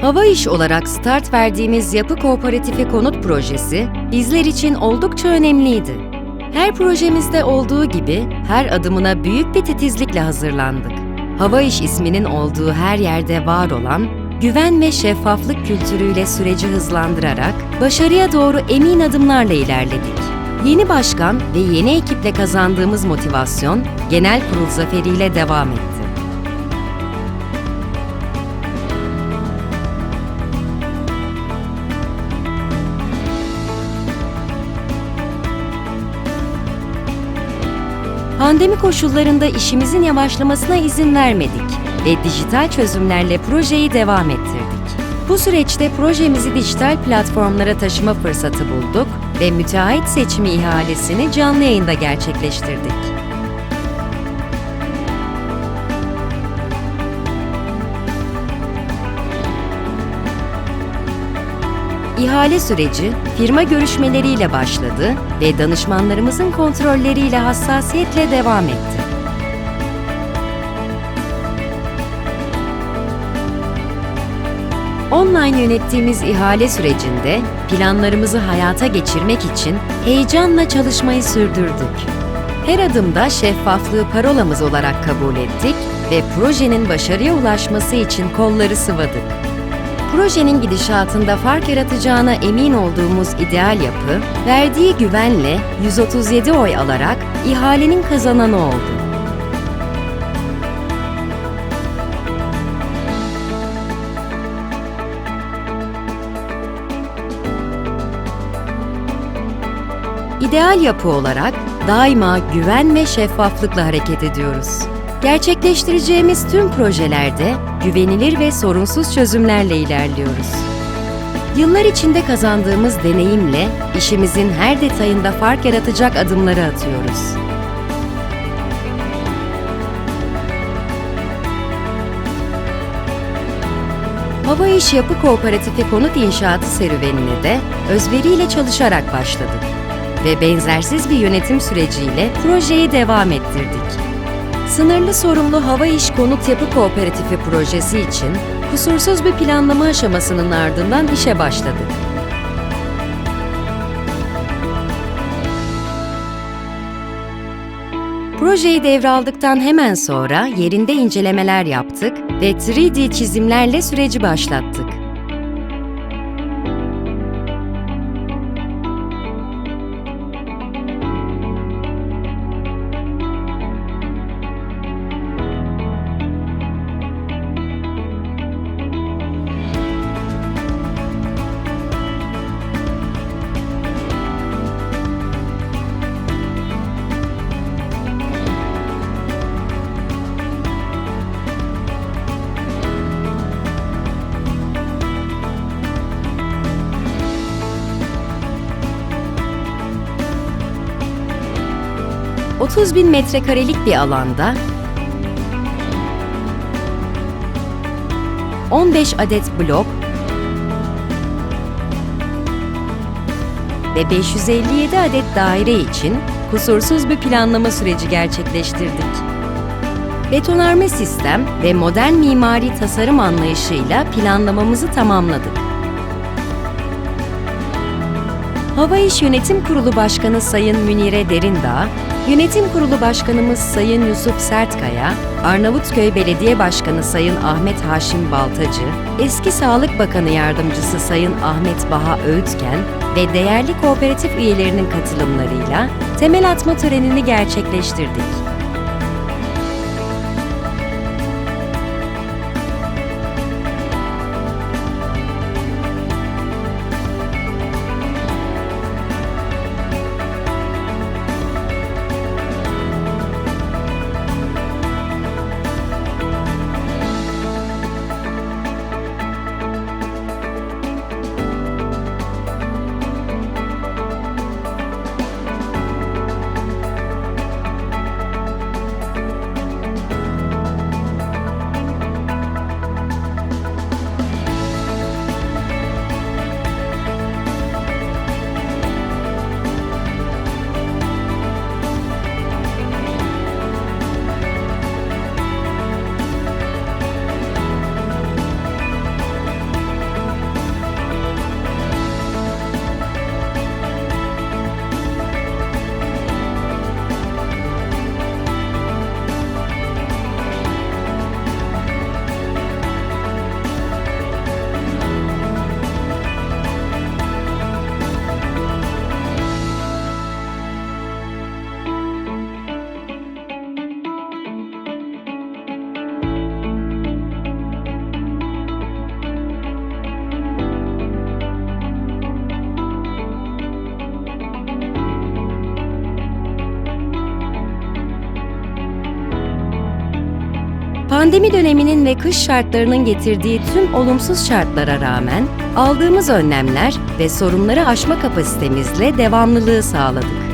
Hava İş olarak start verdiğimiz Yapı Kooperatifi Konut Projesi bizler için oldukça önemliydi. Her projemizde olduğu gibi her adımına büyük bir titizlikle hazırlandık. Hava İş isminin olduğu her yerde var olan güven ve şeffaflık kültürüyle süreci hızlandırarak başarıya doğru emin adımlarla ilerledik. Yeni başkan ve yeni ekiple kazandığımız motivasyon genel kurul zaferiyle devam etti. Pandemi koşullarında işimizin yavaşlamasına izin vermedik ve dijital çözümlerle projeyi devam ettirdik. Bu süreçte projemizi dijital platformlara taşıma fırsatı bulduk ve müteahhit seçimi ihalesini canlı yayında gerçekleştirdik. İhale süreci firma görüşmeleriyle başladı ve danışmanlarımızın kontrolleriyle hassasiyetle devam etti. Online yönettiğimiz ihale sürecinde planlarımızı hayata geçirmek için heyecanla çalışmayı sürdürdük. Her adımda şeffaflığı parolamız olarak kabul ettik ve projenin başarıya ulaşması için kolları sıvadık. Projenin gidişatında fark yaratacağına emin olduğumuz ideal yapı, verdiği güvenle 137 oy alarak ihalenin kazananı oldu. İdeal yapı olarak daima güven ve şeffaflıkla hareket ediyoruz. Gerçekleştireceğimiz tüm projelerde güvenilir ve sorunsuz çözümlerle ilerliyoruz. Yıllar içinde kazandığımız deneyimle işimizin her detayında fark yaratacak adımları atıyoruz. Hava İş Yapı Kooperatifi konut inşaatı serüvenine de özveriyle çalışarak başladık ve benzersiz bir yönetim süreciyle projeyi devam ettirdik. Sınırlı sorumlu hava iş konut yapı kooperatifi projesi için kusursuz bir planlama aşamasının ardından işe başladık. Projeyi devraldıktan hemen sonra yerinde incelemeler yaptık ve 3D çizimlerle süreci başlattık. – 30 bin metrekarelik bir alanda 15 adet blok ve 557 adet daire için kusursuz bir planlama süreci gerçekleştirdik. Betonarme sistem ve modern mimari tasarım anlayışıyla planlamamızı tamamladık. Hava İş Yönetim Kurulu Başkanı Sayın Münire Derindağ, Yönetim Kurulu Başkanımız Sayın Yusuf Sertkaya, Arnavutköy Belediye Başkanı Sayın Ahmet Haşim Baltacı, eski Sağlık Bakanı Yardımcısı Sayın Ahmet Baha Öğütken ve değerli kooperatif üyelerinin katılımlarıyla temel atma törenini gerçekleştirdik. Pandemi döneminin ve kış şartlarının getirdiği tüm olumsuz şartlara rağmen aldığımız önlemler ve sorunları aşma kapasitemizle devamlılığı sağladık.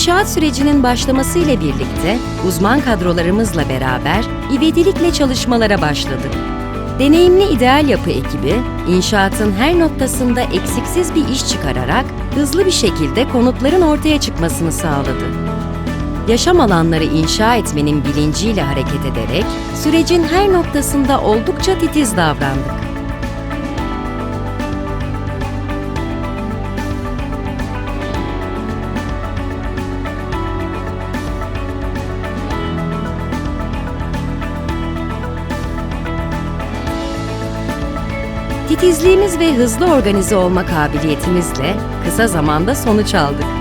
İnşaat sürecinin başlaması ile birlikte uzman kadrolarımızla beraber ivedilikle çalışmalara başladık. Deneyimli ideal yapı ekibi, inşaatın her noktasında eksiksiz bir iş çıkararak hızlı bir şekilde konutların ortaya çıkmasını sağladı. Yaşam alanları inşa etmenin bilinciyle hareket ederek sürecin her noktasında oldukça titiz davrandık. Titizliğimiz ve hızlı organize olma kabiliyetimizle kısa zamanda sonuç aldık.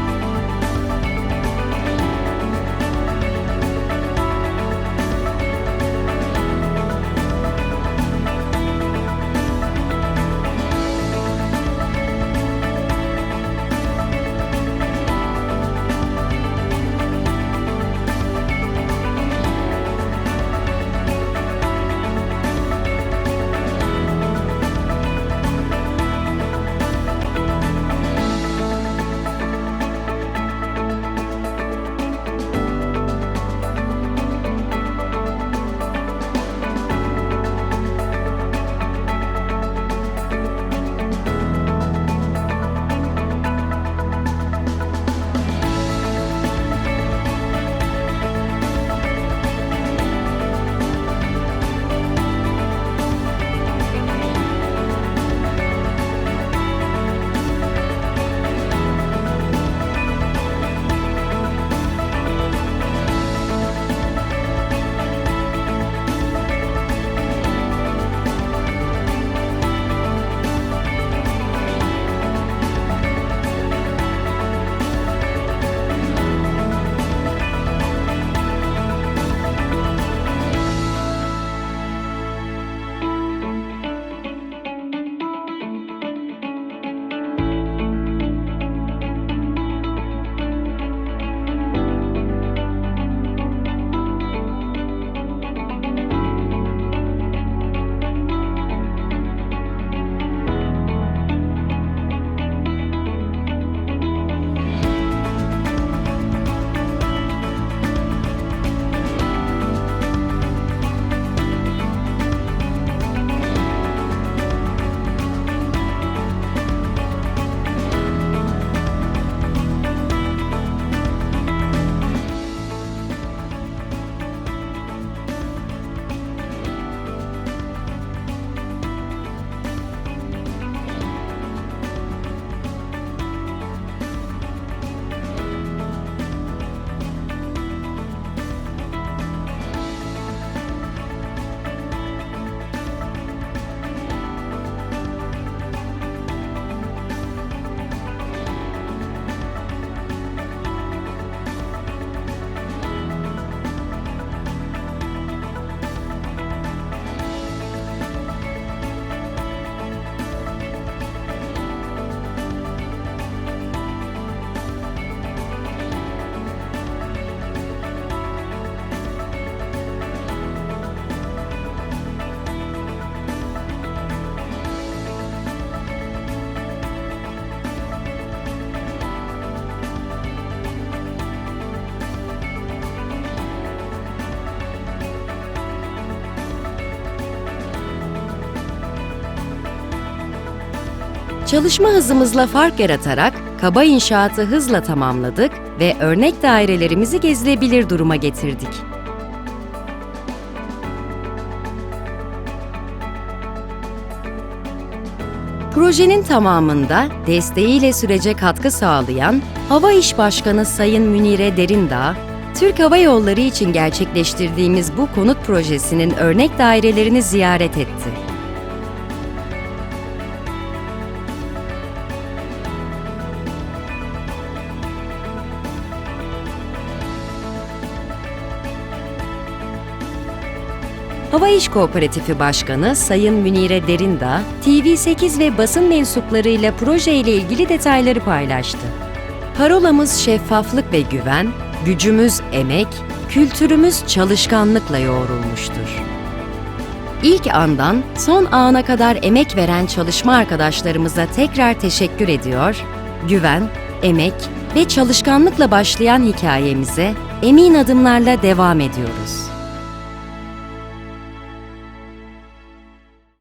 Çalışma hızımızla fark yaratarak kaba inşaatı hızla tamamladık ve örnek dairelerimizi gezilebilir duruma getirdik. Projenin tamamında desteğiyle sürece katkı sağlayan Hava İş Başkanı Sayın Münire Derindağ, Türk Hava Yolları için gerçekleştirdiğimiz bu konut projesinin örnek dairelerini ziyaret etti. Hava İş Kooperatifi Başkanı Sayın Münire Derindağ, TV8 ve basın mensuplarıyla proje ile ilgili detayları paylaştı. Parolamız şeffaflık ve güven, gücümüz emek, kültürümüz çalışkanlıkla yoğrulmuştur. İlk andan son ana kadar emek veren çalışma arkadaşlarımıza tekrar teşekkür ediyor, güven, emek ve çalışkanlıkla başlayan hikayemize emin adımlarla devam ediyoruz.